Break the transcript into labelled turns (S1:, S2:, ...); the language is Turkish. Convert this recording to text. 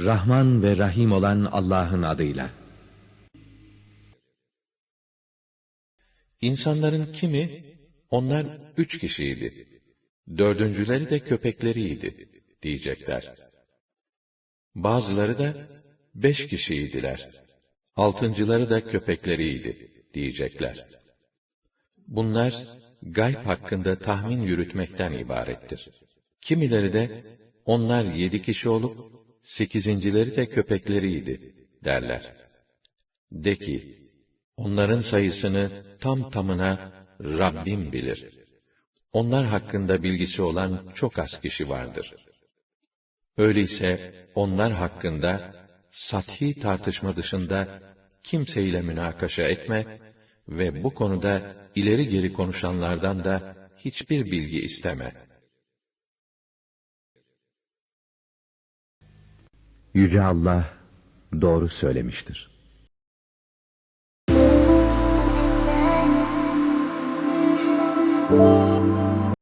S1: Rahman ve Rahim olan Allah'ın adıyla.
S2: İnsanların kimi, onlar üç kişiydi. Dördüncüleri de köpekleriydi, diyecekler. Bazıları da beş kişiydiler. Altıncıları da köpekleriydi, diyecekler. Bunlar, gayb hakkında tahmin yürütmekten ibarettir. Kimileri de, onlar yedi kişi olup, sekizincileri de köpekleriydi, derler. De ki, onların sayısını tam tamına Rabbim bilir. Onlar hakkında bilgisi olan çok az kişi vardır. Öyleyse, onlar hakkında, sathi tartışma dışında, kimseyle münakaşa etme ve bu konuda ileri geri konuşanlardan da hiçbir bilgi isteme.
S1: Yüce Allah doğru söylemiştir. Thank.